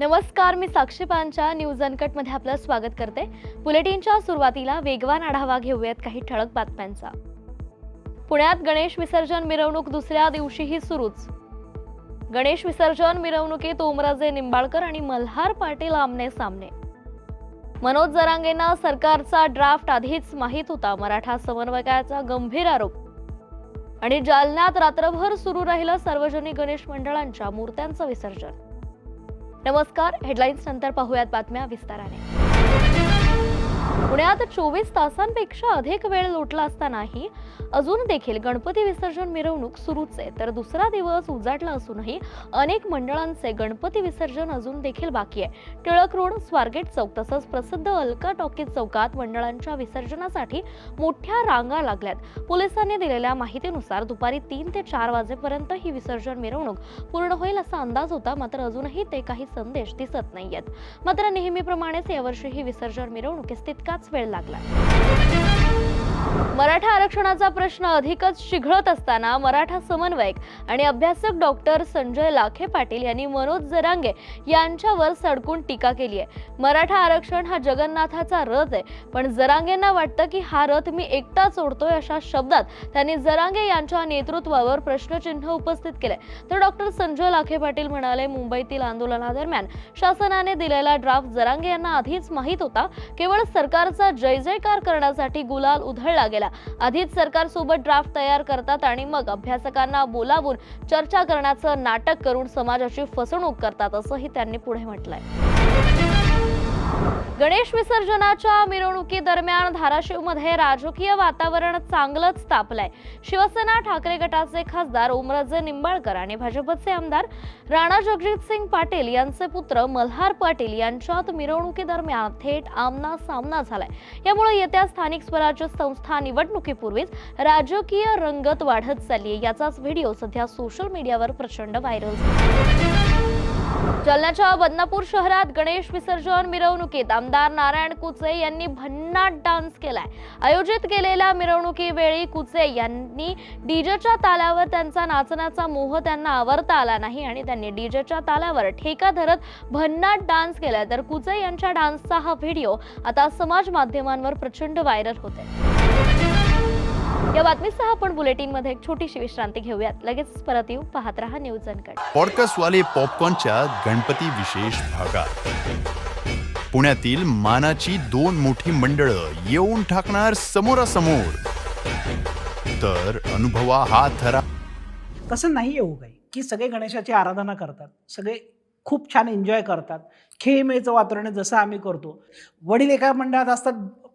नमस्कार मी साक्षी पांच्या न्यूज अनकटमध्ये आपलं स्वागत करते. बुलेटिनच्या सुरुवातीला वेगवान आढावा घेऊयात काही ठळक बातम्यांचा. पुण्यात गणेश विसर्जन मिरवणूक दुसऱ्या दिवशीही सुरूच. गणेश विसर्जन मिरवणुकीत ओमराजे निंबाळकर आणि मल्हार पाटील आमने सामने. मनोज जरांगेंना सरकारचा ड्राफ्ट आधीच माहीत होता मराठा समन्वयकाचा गंभीर आरोप. आणि जालन्यात रात्रभर सुरू राहिलं सार्वजनिक गणेश मंडळांच्या मूर्त्यांचं विसर्जन. नमस्कार हेडलाईन्स नंतर पाहूयात बातम्या विस्ताराने. पुण्यात चोवीस तासांपेक्षा अधिक वेळ लोटला असतानाही अजून देखील गणपती विसर्जन मिरवणूक सुरूच आहे. तर दुसरा दिवस उजाडला असूनही अनेक मंडळांचे गणपती विसर्जन अजून देखील बाकी आहे. टिळक रोड स्वारगेट चौक तसंच प्रसिद्ध अलका टॉकीज चौकात मंडळांच्या विसर्जनासाठी मोठ्या रांगा लागल्यात. पोलिसांनी दिलेल्या माहितीनुसार दुपारी तीन ते चार वाजेपर्यंत ही विसर्जन मिरवणूक पूर्ण होईल असा अंदाज होता मात्र अजूनही ते काही संदेश दिसत नाहीयेत. मात्र नेहमीप्रमाणेच यावर्षी ही विसर्जन मिरवणूक स्थित तितकाच वेळ लागला. मराठा आरक्षणाचा प्रश्न अधिकच चिघळत असताना मराठा समन्वयक आणि अभ्यासक डॉक्टर संजय लाखे पाटील यांनी मनोज जरांगे यांच्यावर सडकून टीका केली आहे. मराठा आरक्षण हा जगन्नाथाचा रथ आहे पण जरांगेंना वाटतं की हा रथ मी एकटा सोडतोय अशा शब्दात त्यांनी जरांगे यांच्या नेतृत्वावर प्रश्नचिन्ह उपस्थित केले तर डॉक्टर संजय लाखे पाटील म्हणाले मुंबईतील आंदोलनादरम्यान शासनाने दिलेला ड्राफ्ट जरांगे यांना आधीच माहीत होता. केवळ सरकारचा जय जयकार करण्यासाठी गुलाल उधळला गेला आधीच सरकारसोबत ड्राफ्ट तयार करतात आणि मग अभ्यासकांना बोलावून चर्चा करण्याचं नाटक करून समाजाची फसवणूक करतात असंही त्यांनी पुढे म्हटलंय. गणेश विसर्जनाच्या मिरवणुकीदरम्यान धाराशिवमध्ये राजकीय वातावरण चांगलंच तापलंय. शिवसेना ठाकरे गटाचे खासदार ओमराजे निंबाळकर आणि भाजपचे आमदार राणा जगजितसिंग पाटील यांचे पुत्र मल्हार पाटील यांच्यात मिरवणुकीदरम्यान थेट आमना सामना झालाय. यामुळे येत्या स्थानिक स्वराज्य संस्था निवडणुकीपूर्वीच राजकीय रंगत वाढत चालली याचाच व्हिडिओ सध्या सोशल मीडियावर प्रचंड व्हायरल झाला जालन्याच्या बदनापूर शहरात गणेश विसर्जन मिरवणुकीत आमदार नारायण कुचे यांनी भन्नाट डान्स केलाय. आयोजित केलेल्या मिरवणुकीवेळी कुचे यांनी डीजेच्या तालावर त्यांचा नाचण्याचा मोह त्यांना आवरता आला नाही आणि त्यांनी डीजेच्या तालावर ठेका धरत भन्नाट डान्स केलाय. तर कुचे यांच्या डान्सचा हा व्हिडिओ आता समाज माध्यमांवर प्रचंड व्हायरल होते या बातमीसह आपण बुलेटिनमध्ये एक छोटीशी विश्रांती घेऊयात. लगेच परत येऊ. पाहत रहा न्यूज अनकट. पॉडकास्ट वाले पॉपकॉर्नच्या गणपती विशेष भागात. पुण्यातील मानाची दोन मोठी मंडळं येऊन टाकणार समोरासमोर. तर अनुभवा हा थरा तसं नाही येऊ काही? की सगळे गणेशाची आराधना करतात. सगळे खूप छान एन्जॉय करतात. खेळमेचं वातावरण जसं आम्ही करतो. वडील एका मंडळात असतात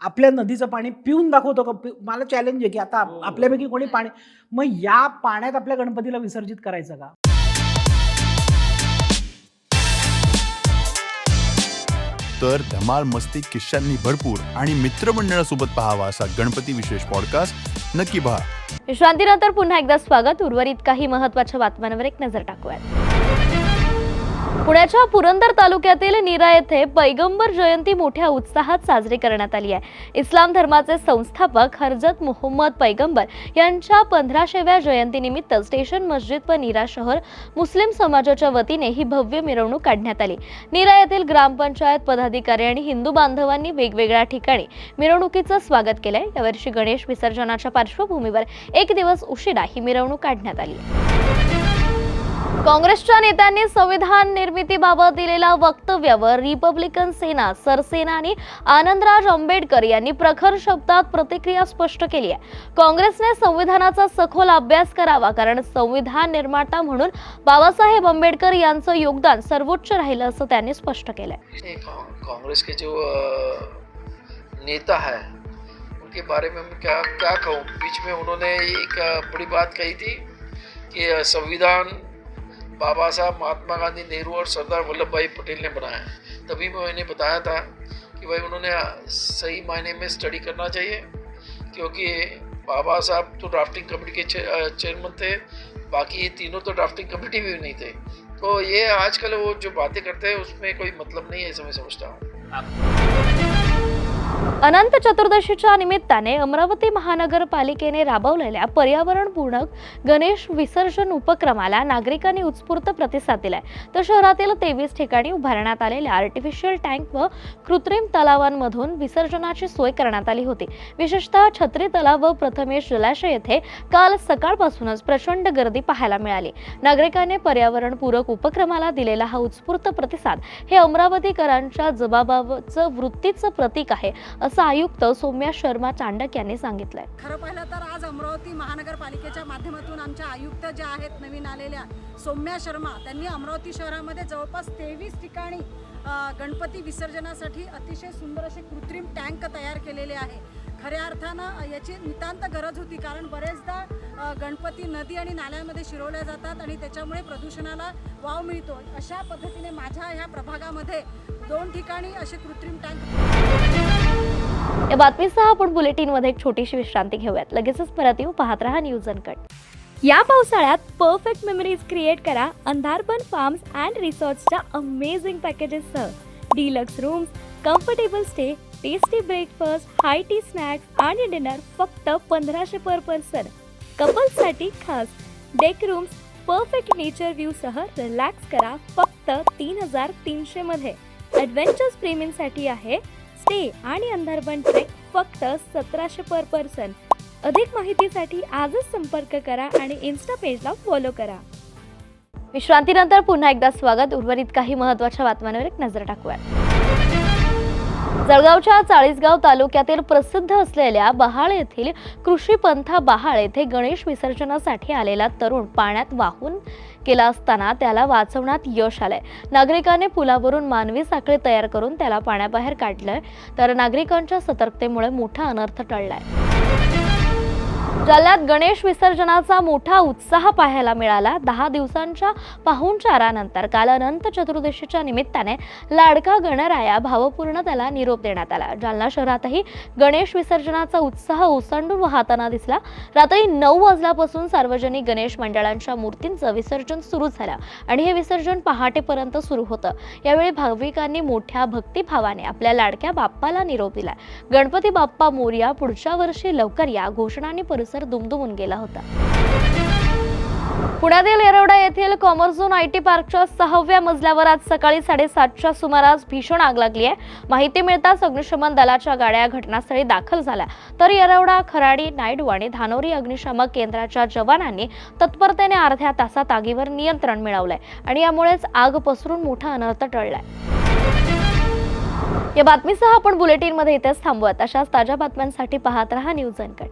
आपल्या नदीचं पाणी पिऊन दाखवतो का? पि- मला चॅलेंज आहे की आता आप- आपल्यापैकी कोणी पाणी मग या पाण्यात आपल्या गणपतीला विसर्जित करायचं का? तर धमाल मस्ती किश्यांनी भरपूर आणि मित्रमंडळासोबत पाहावा असा गणपती विशेष पॉडकास्ट नक्की पहा. विश्रांतीनंतर पुन्हा एकदा स्वागत. उर्वरित काही महत्त्वाच्या बातम्यांवर एक नजर टाकूयात. पुण्याच्या पुरंदर तालुक्यातील नीरा येथे पैगंबर जयंती मोठ्या उत्साहात साजरी करण्यात आली आहे. इस्लाम धर्माचे संस्थापक हरजत मोहम्मद पैगंबर यांच्या पंधराशेव्या जयंतीनिमित्त स्टेशन मस्जिद व नीरा शहर मुस्लिम समाजाच्या वतीने ही भव्य मिरवणूक काढण्यात आली. नीरा येथील ग्रामपंचायत पदाधिकारी आणि हिंदू बांधवांनी वेगवेगळ्या ठिकाणी मिरवणुकीचं स्वागत केलंय. यावर्षी गणेश विसर्जनाच्या पार्श्वभूमीवर एक दिवस उशिरा ही मिरवणूक काढण्यात आली. काँग्रेसच्या नेत्यांनी संविधान निर्मितीबाबत दिलेल्या वक्तव्यावर रिपब्लिकन सेना सरसेनानी आनंदराज आंबेडकर यांनी प्रखर शब्दात प्रतिक्रिया स्पष्ट केली आहे. काँग्रेसने संविधानाचा सखोल अभ्यास करावा कारण संविधान निर्माता म्हणून बाबासाहेब आंबेडकर यांचं योगदान सर्वोच्च राहिलं असं त्यांनी स्पष्ट केलंय काँग्रेस कांग्रेस के जो नेता है उनके बारे में मैं क्या क्या कहूँ? बीच में उन्होंने एक बड़ी बात कही थी कि संविधान बाबा साहब, महात्मा गांधी नेहरू और सरदार वल्लभ भाई पटेल ने बनाया। तभी मैं उन्हें बताया था कि भाई उन्होंने सही मायने में स्टडी करना चाहिए, क्योंकि बाबा साहब तो ड्राफ्टिंग कमेटी के चेयरमैन थे, बाकी ये तीनों तो ड्राफ्टिंग कमेटी भी नहीं थे। तो ये आजकल वो जो बातें करते हैं, उसमें कोई मतलब नहीं है, ऐसा मैं समझता हूँ। अनंत चतुर्दशीच्या निमित्ताने अमरावती महानगरपालिकेने राबवलेल्या पर्यावरणपूरक गणेश विसर्जन उपक्रमाला नागरिकांनी उत्स्फूर्त प्रतिसाद दिलाय. तर शहरातील तेवीस ठिकाणी उभारण्यात आलेल्या आर्टिफिशियल टँक व कृत्रिम तलावांमधून विसर्जनाची सोय करण्यात आली होती. विशेषतः छत्री तलाव व प्रथमेश जलाशय येथे काल सकाळपासूनच प्रचंड गर्दी पाहायला मिळाली. नागरिकांनी पर्यावरणपूरक उपक्रमाला दिलेला हा उत्स्फूर्त प्रतिसाद हे अमरावतीकरांच्या जबाबाचं वृत्तीचं प्रतीक आहे. असं आयुक्त सौम्या शर्मा चांडक यांनी सांगितलंय. खरं पाहिलं तर आज अमरावती महानगरपालिकेच्या माध्यमातून आमच्या आयुक्त ज्या आहेत नवीन आलेल्या सौम्या शर्मा त्यांनी अमरावती शहरामध्ये जवळपास तेवीस ठिकाणी गणपती विसर्जनासाठी अतिशय सुंदर असे कृत्रिम टँक तयार केलेले आहे. खऱ्या अर्थानं याची नितांत गरज होती. कारण बरेचदा गणपती नदी आणि नाल्यांमध्ये शिरवल्या जातात आणि त्याच्यामुळे प्रदूषणाला वाव मिळतो. अशा पद्धतीने माझ्या ह्या प्रभागामध्ये दोन ठिकाणी असे कृत्रिम टँक या बातमीसह आपण बुलेटिनमध्ये एक छोटीशी विश्रांती घेऊयात. लगेचच परत येऊ. पाहत रहा न्यूज अनकट या पावसाळ्यात परफेक्ट मेमरीज क्रिएट करा अंधारबन फार्म्स अँड रिसॉर्ट्सच्या amazing पॅकेजेससह deluxe rooms comfortable stay tasty breakfast high tea snacks आणि डिनर फक्त पंधराशे पर पर्सन कपल्ससाठी खास. डेक रूम्स परफेक्ट नेचर व्ह्यूसह रिलॅक्स करा फक्त तीन हजार तीनशेमध्ये ॲडव्हेंचर्स प्रेमींसाठी आहे. स्टे आणि अंधारबन ट्रेक फक्त सतराशे पर पर्सन अधिक माहितीसाठी आजच संपर्क करा आणि इन्स्टा पेजला फॉलो करा. विश्रांतीनंतर पुन्हा एकदा स्वागत. उर्वरित काही महत्त्वाच्या बातम्यांवर एक नजर टाकूया जळगावच्या चाळीसगाव तालुक्यातील प्रसिद्ध असलेल्या बहाळ येथील कृषी पंथा बहाळ येथे गणेश विसर्जनासाठी आलेला तरुण पाण्यात वाहून केला असताना त्याला वाचवण्यात यश आलंय. नागरिकांनी पुलावरून मानवी साखळी तयार करून त्याला पाण्याबाहेर काढलंय. तर नागरिकांच्या सतर्कतेमुळे मोठा अनर्थ टळलाय. जालन्यात गणेश विसर्जनाचा मोठा उत्साह पाहायला मिळाला दहा दिवसांच्या पाहुणचारानंतर काल अनंत चतुर्दशीच्या निमित्ताने लाडका गणराया भावपूर्ण त्याला निरोप देण्यात आला. जालना शहरातही गणेश विसर्जनाचा उत्साह ओसंडून वाहताना दिसला. रात्री नऊ वाजल्यापासून सार्वजनिक गणेश मंडळांच्या मूर्तींचं विसर्जन सुरू झालं आणि हे विसर्जन पहाटेपर्यंत सुरू होतं. यावेळी भाविकांनी मोठ्या भक्तिभावाने आपल्या लाडक्या बाप्पाला निरोप दिला. गणपती बाप्पा मोर्या पुढच्या वर्षी लवकर या घोषणांनी परिसर दुमदुमून गेला होता. पुण्यातील येरवडा येथील कॉमर्स झोन आय टी पार्कच्या सहाव्या मजल्यावर आज सकाळी साडेसातच्या सुमारास भीषण आग लागली आहे. माहिती मिळताच अग्निशमन दलाच्या गाड्या घटनास्थळी दाखल झाल्या. तर येरवडा खराडी नायडू आणि धानोरी अग्निशामक केंद्राच्या जवानांनी तत्परतेने अर्ध्या तासात आगीवर नियंत्रण मिळवलंय आणि यामुळेच आग पसरून मोठा अनर्थ टळलाय. या बातमीसह आपण बुलेटिनमध्ये इथेच थांबवत अशाच ताज्या बातम्यांसाठी पाहत रहा न्यूज अनकट.